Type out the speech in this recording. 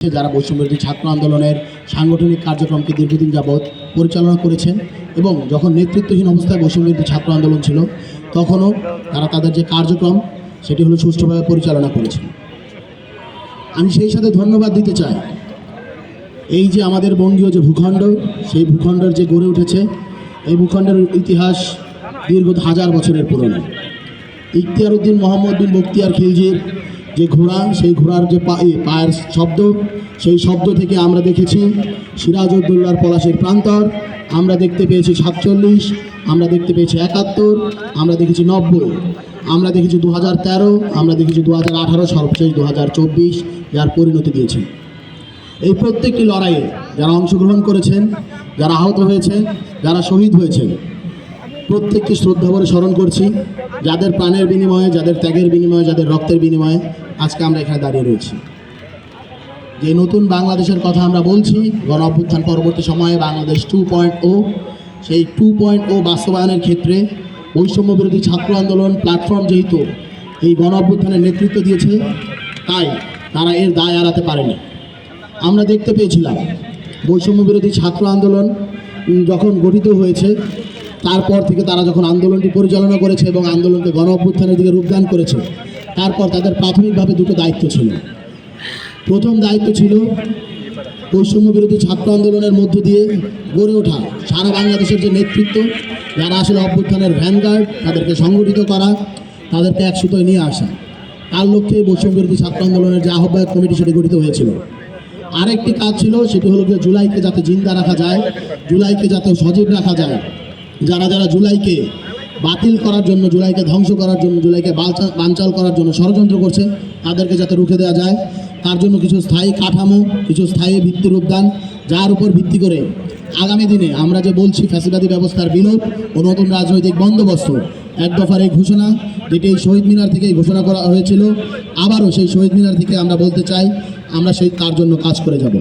যারা বৈষম্যবিরোধী ছাত্র আন্দোলনের সাংগঠনিক কার্যক্রমকে দীর্ঘদিন যাবৎ পরিচালনা করেছেন এবং যখন নেতৃত্বহীন অবস্থায় বৈষম্যবিরোধী ছাত্র আন্দোলন ছিল, তখনও তারা তাদের যে কার্যক্রম, সেটি হলো সুষ্ঠুভাবে পরিচালনা করেছেন। আমি সেই সাথে ধন্যবাদ দিতে চাই। এই যে আমাদের বঙ্গীয় যে ভূখণ্ড, সেই ভূখণ্ডের যে গড়ে উঠেছে, এই ভূখণ্ডের ইতিহাস দীর্ঘ হাজার বছরের পুরনো। ইখতিয়ার উদ্দিন মোহাম্মদ বিন বক্তিয়ার খিলজির যে ঘোড়া সেই ঘোড়ার যে পায়ের শব্দ, সেই শব্দ থেকে আমরা দেখেছি সিরাজউদ্দৌলার পলাশের প্রান্তর। আমরা দেখতে পেয়েছি সাতচল্লিশ, আমরা দেখতে পেয়েছি একাত্তর, আমরা দেখেছি নব্বই, আমরা দেখেছি দু হাজার তেরো, আমরা দেখেছি দু হাজার আঠারো, সর্বশেষ দু হাজার চব্বিশ, যার পরিণতি দিয়েছে। এই প্রত্যেকটি লড়াইয়ে যারা অংশগ্রহণ করেছেন, যারা আহত হয়েছেন, যারা শহীদ হয়েছেন প্রত্যেককে শ্রদ্ধা ভরে স্মরণ করছি, যাদের প্রাণের বিনিময়ে, যাদের ত্যাগের বিনিময়ে, যাদের রক্তের বিনিময়ে আজকে আমরা এখানে দাঁড়িয়ে রয়েছি। যে নতুন বাংলাদেশের কথা আমরা বলছি, গণ অভ্যুত্থান পরবর্তী সময়ে বাংলাদেশ টু পয়েন্ট ও সেই টু পয়েন্ট ও বাস্তবায়নের ক্ষেত্রে বৈষম্য বিরোধী ছাত্র আন্দোলন প্ল্যাটফর্ম যেহেতু এই গণ অভ্যুত্থানের নেতৃত্ব দিয়েছে, তাই তারা এর দায় এড়াতে পারেনি। আমরা দেখতে পেয়েছিলাম বৈষম্য বিরোধী ছাত্র আন্দোলন যখন গঠিত হয়েছে তারপর থেকে তারা যখন আন্দোলনটি পরিচালনা করেছে এবং আন্দোলনকে গণ অভ্যুত্থানের দিকে রূপদান করেছে, তারপর তাদের প্রাথমিকভাবে দুটো দায়িত্ব ছিল। প্রথম দায়িত্ব ছিল বৈষম্য বিরোধী ছাত্র আন্দোলনের মধ্য দিয়ে গড়ে ওঠা সারা বাংলাদেশের যে নেতৃত্ব, যারা আসলে অভ্যুত্থানের ভ্যানগার্ড তাদেরকে সংগঠিত করা, তাদেরকে এক সুতোয় নিয়ে আসা। তার লক্ষ্যে বৈষম্য বিরোধী ছাত্র আন্দোলনের যে আহ্বায়ক কমিটি সেটি গঠিত হয়েছিল। আরেকটি কাজ ছিল, সেটি হলো গিয়ে জুলাইকে যাতে জিন্দা রাখা যায়, জুলাইকে যাতে সজীব রাখা যায় যারা যারা জুলাইকে বাতিল করার জন্য, জুলাইকে ধ্বংস করার জন্য, জুলাইকে বানচাল করার জন্য ষড়যন্ত্র করছে, তাদেরকে যাতে রুখে দেওয়া যায়। তার জন্য কিছু স্থায়ী কাঠামো, কিছু স্থায়ী ভিত্তির উদ্যান যার উপর ভিত্তি করে আগামী দিনে আমরা যে বলছি ফ্যাসিবাদী ব্যবস্থার বিলোপ ও নতুন রাজনৈতিক বন্দোবস্ত, এক দফার এই ঘোষণা, যেটি এই শহীদ মিনার থেকেই ঘোষণা করা হয়েছিল, আবারও সেই শহীদ মিনার থেকে আমরা বলতে চাই, আমরা সেই তার জন্য কাজ করে যাব।